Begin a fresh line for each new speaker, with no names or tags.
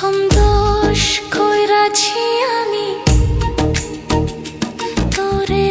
প্রথম দোষ কইরাছি আমি। তোরে